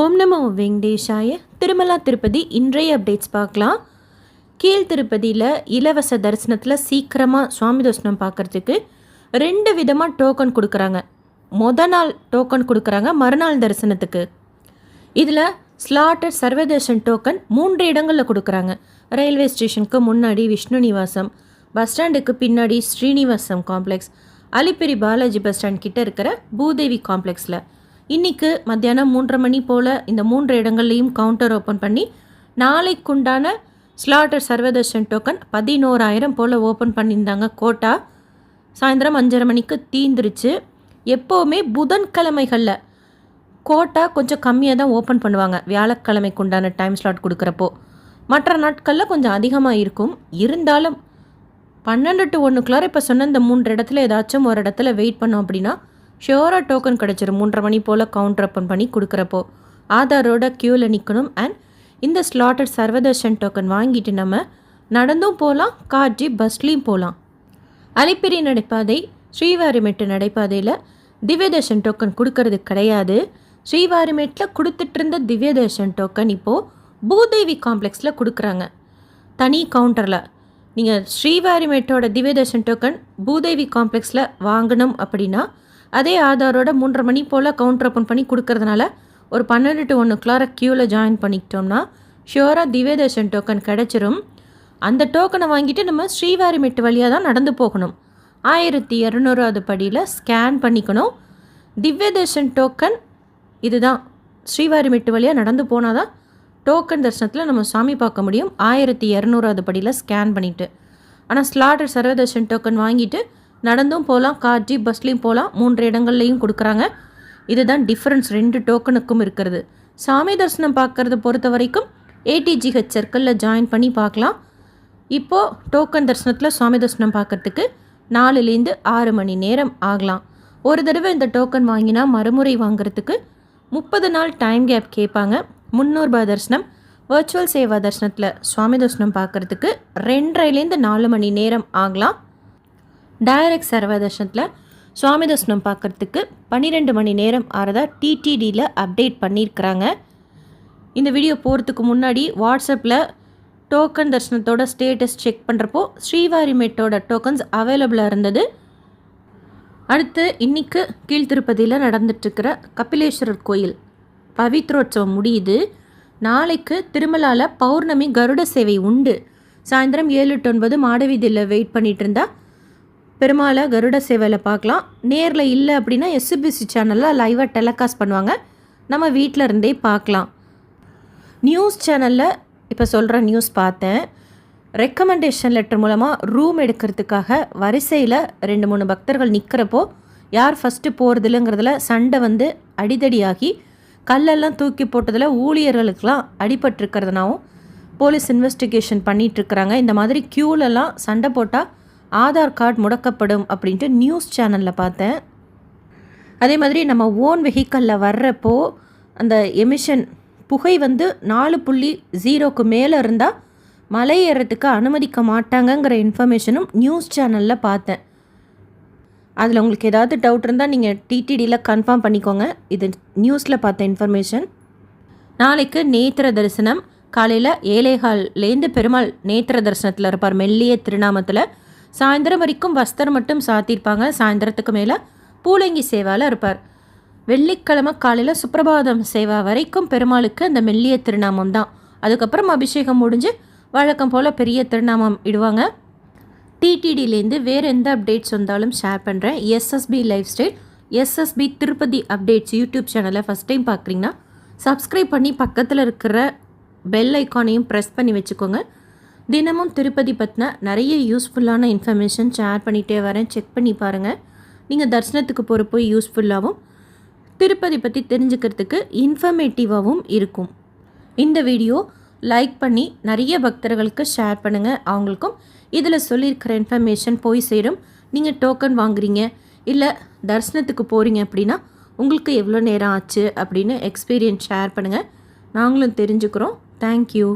ஓம் நமோ வெங்கடேஷாய. திருமலா திருப்பதி இன்றைய அப்டேட்ஸ் பார்க்கலாம். கீழ் திருப்பதியில் இலவச தரிசனத்தில் சீக்கிரமாக சுவாமி தரிசனம் பார்க்குறதுக்கு ரெண்டு விதமாக டோக்கன் கொடுக்குறாங்க. மொத நாள் டோக்கன் கொடுக்குறாங்க மறுநாள் தரிசனத்துக்கு. இதில் ஸ்லாட்டட் சர்வதர்ஷன் டோக்கன் மூன்று இடங்களில் கொடுக்குறாங்க. ரயில்வே ஸ்டேஷனுக்கு முன்னாடி விஷ்ணு நிவாசம் பஸ் ஸ்டாண்டுக்கு பின்னாடி Srinivasam complex Alipiri Balaji bus stand கிட்டே இருக்கிற பூதேவி காம்ப்ளெக்ஸில் இன்னைக்கு மத்தியானம் மூன்றரை மணி போல் இந்த மூன்று இடங்கள்லையும் கவுண்டர் ஓப்பன் பண்ணி நாளைக்குண்டான ஸ்லாட்டர் சர்வதர்ஷன் டோக்கன் பதினோராயிரம் போல் ஓப்பன் பண்ணியிருந்தாங்க கோட்டா. சாயந்தரம் அஞ்சரை மணிக்கு தீந்துருச்சு. எப்போவுமே புதன்கிழமைகளில் கோட்டா கொஞ்சம் கம்மியாக தான் ஓப்பன் பண்ணுவாங்க. வியாழக்கிழமைக்கு உண்டான டைம் ஸ்லாட் கொடுக்குறப்போ. மற்ற நாட்களில் கொஞ்சம் அதிகமாக இருக்கும். இருந்தாலும் பன்னெண்டு டு ஒன்றுக்குள்ளார இப்போ சொன்ன இந்த மூன்று இடத்துல ஏதாச்சும் ஒரு இடத்துல வெயிட் பண்ணோம் அப்படின்னா ஷியோராக டோக்கன் கிடச்சிரும் மூன்றரை மணி போல் கவுண்டர் ஓப்பன் பண்ணி கொடுக்குறப்போ. ஆதாரோட க்யூவில் நிற்கணும் அண்ட் இந்த ஸ்லாட்டட் சர்வதர்ஷன் டோக்கன் வாங்கிட்டு நம்ம நடந்தும் போகலாம் கார்ஜி பஸ்லேயும் போகலாம் அலிப்பிரி நடைபாதை ஸ்ரீவாரிமெட்டு நடைபாதையில் திவ்யதர்ஷன் டோக்கன் கொடுக்கறது கிடையாது. ஸ்ரீவாரிமேட்டில் கொடுத்துட்டு இருந்த திவ்யதர்ஷன் டோக்கன் இப்போது பூதேவி காம்ப்ளெக்ஸில் கொடுக்குறாங்க. தனி கவுண்டரில் நீங்கள் ஸ்ரீவாரிமேட்டோட திவ்யதர்ஷன் டோக்கன் பூதேவி காம்ப்ளெக்ஸில் வாங்கணும் அப்படின்னா அதே ஆதாரோட மூன்றரை மணி போல் கவுண்டர் ஓப்பன் பண்ணி கொடுக்கறதுனால ஒரு பன்னெண்டு டு ஒன்றுக்குள்ளார க்யூவில் ஜாயின் பண்ணிக்கிட்டோம்னா ஷியோராக திவ்யதர்ஷன் டோக்கன் கிடச்சிரும். அந்த டோக்கனை வாங்கிட்டு நம்ம ஸ்ரீவாரிமெட்டு வழியாக தான் நடந்து போகணும். ஆயிரத்தி இரநூறாவது படியில் ஸ்கேன் பண்ணிக்கணும். திவ்யதர்ஷன் டோக்கன் இதுதான். ஸ்ரீவாரிமெட்டு வழியாக நடந்து போனால் தான் டோக்கன் தரிசனத்தில் நம்ம சாமி பார்க்க முடியும். ஆயிரத்தி இரநூறாவது படியில் ஸ்கேன் பண்ணிவிட்டு ஆனால் ஸ்லாட்டர் சர்வதர்ஷன் டோக்கன் வாங்கிட்டு நடந்தும் போகலாம் கார் ஜீப் பஸ்லேயும் போகலாம் மூன்று இடங்கள்லையும் கொடுக்குறாங்க. இதுதான் டிஃப்ரென்ஸ் ரெண்டு டோக்கனுக்கும் இருக்கிறது. சாமி தரிசனம் பார்க்குறத பொறுத்த வரைக்கும் ஏடிஜிஹெச் சர்க்கிளில் ஜாயின் பண்ணி பார்க்கலாம். இப்போது டோக்கன் தரிசனத்தில் சுவாமி தரிசனம் பார்க்கறதுக்கு நாலுலேருந்து ஆறு மணி நேரம் ஆகலாம். ஒரு தடவை இந்த டோக்கன் வாங்கினா மறுமுறை வாங்குறதுக்கு முப்பது நாள் டைம் கேப் கேட்பாங்க. முந்நூறுபா தரிசனம். வர்ச்சுவல் சேவா தரிசனத்தில் சுவாமி தரிசனம் பார்க்குறதுக்கு ரெண்டரைலேருந்து நாலு மணி நேரம் ஆகலாம். டைரக்ட் சர்வதர்ஷனத்தில் சுவாமி தர்சனம் பார்க்குறதுக்கு பன்னிரெண்டு மணி நேரம் ஆறதா டிடிடியில் அப்டேட் பண்ணியிருக்கிறாங்க இந்த வீடியோ போகிறதுக்கு முன்னாடி வாட்ஸ்அப்பில் டோக்கன் தர்சனத்தோட ஸ்டேட்டஸ் செக் பண்ணுறப்போ ஸ்ரீவாரிமேட்டோட டோக்கன்ஸ் அவைலபிளாக இருந்தது. அடுத்து இன்னைக்கு கீழ்த்திருப்பதியில் நடந்துட்டுருக்கிற கபிலேஸ்வரர் கோயில் பவித்ரோற்சவம் முடியுது. நாளைக்கு திருமலாவில் பௌர்ணமி கருட சேவை உண்டு. சாயந்தரம் ஏழு டு ஒன்பது மாடவீதியில் வெயிட் பண்ணிகிட்டு இருந்தால் பெருமாளை கருட சேவையில் பார்க்கலாம். நேரில் இல்லை அப்படின்னா எஸ்பிசி சேனலில் லைவாக டெலகாஸ்ட் பண்ணுவாங்க. நம்ம வீட்டில் இருந்தே பார்க்கலாம். நியூஸ் சேனலில் இப்போ சொல்கிற நியூஸ் பார்த்தேன். ரெக்கமெண்டேஷன் லெட்டர் மூலமாக ரூம் எடுக்கிறதுக்காக வரிசையில் ரெண்டு மூணு பக்தர்கள் நிற்கிறப்போ யார் ஃபஸ்ட்டு போகிறதுலங்கிறதுல சண்டை வந்து அடிதடியாகி கல்லெல்லாம் தூக்கி போட்டதில் ஊழியர்களுக்கெல்லாம் அடிபட்டிருக்கிறதுனாவும் போலீஸ் இன்வெஸ்டிகேஷன் பண்ணிகிட்ருக்குறாங்க இந்த மாதிரி க்யூலெல்லாம் சண்டை போட்டால் ஆதார் கார்டு முடக்கப்படும் அப்படின்ட்டு நியூஸ் சேனலில் பார்த்தேன். அதே மாதிரி நம்ம ஓன் வெஹிக்கலில் வர்றப்போ அந்த எமிஷன் புகை வந்து நாலு புள்ளி ஜீரோக்கு மேலே இருந்தால் மலை ஏறத்துக்கு அனுமதிக்க மாட்டாங்கங்கிற இன்ஃபர்மேஷனும் நியூஸ் சேனலில் பார்த்தேன். அதில் உங்களுக்கு ஏதாவது டவுட் இருந்தால் நீங்கள் டிடிடியில் கன்ஃபார்ம் பண்ணிக்கோங்க. இது நியூஸில் பார்த்த இன்ஃபர்மேஷன். நாளைக்கு நேத்திர தரிசனம். காலையில் ஏலேகால்லேருந்து பெருமாள் நேத்திர தரிசனத்தில் இருப்பார். மெல்லிய திருநாமத்தில் சாயந்தரம் வரைக்கும் வஸ்திரம் மட்டும் சாத்தியிருப்பாங்க. சாயந்தரத்துக்கு மேலே பூலங்கி சேவாவில் இருப்பார். வெள்ளிக்கிழமை காலையில் சுப்பிரபாதம் சேவா வரைக்கும் பெருமாளுக்கு அந்த மெல்லிய திருநாமம் தான். அதுக்கப்புறம் அபிஷேகம் முடிஞ்சு வழக்கம் போல் பெரிய திருநாமம் இடுவாங்க. டிடிடியிலேருந்து வேறு எந்த அப்டேட்ஸ் வந்தாலும் ஷேர் பண்ணுறேன் SSP lifestyle SSP Tirupati updates YouTube சேனலை ஃபஸ்ட் டைம் பார்க்குறீங்கன்னா சப்ஸ்கிரைப் பண்ணி பக்கத்தில் இருக்கிற பெல் ஐக்கானையும் ப்ரெஸ் பண்ணி வச்சுக்கோங்க. தினமும் திருப்பதி பற்றின நிறைய யூஸ்ஃபுல்லான இன்ஃபர்மேஷன் ஷேர் பண்ணிகிட்டே வரேன். செக் பண்ணி பாருங்கள் நீங்கள் தரிசனத்துக்கு போகிறப்போ யூஸ்ஃபுல்லாகவும் திருப்பதி பற்றி தெரிஞ்சுக்கிறதுக்கு இன்ஃபர்மேட்டிவாகவும் இருக்கும். இந்த வீடியோ லைக் பண்ணி நிறைய பக்தர்களுக்கு ஷேர் பண்ணுங்கள் அவங்களுக்கும் இதில் சொல்லியிருக்கிற இன்ஃபர்மேஷன் போய் சேரும். நீங்கள் டோக்கன் வாங்குறீங்க இல்லை தரிசனத்துக்கு போகிறீங்க அப்படின்னா உங்களுக்கு எவ்வளோ நேரம் ஆச்சு அப்படின்னு எக்ஸ்பீரியன்ஸ் ஷேர் பண்ணுங்கள் நாங்களும் தெரிஞ்சுக்கிறோம். தேங்க்யூ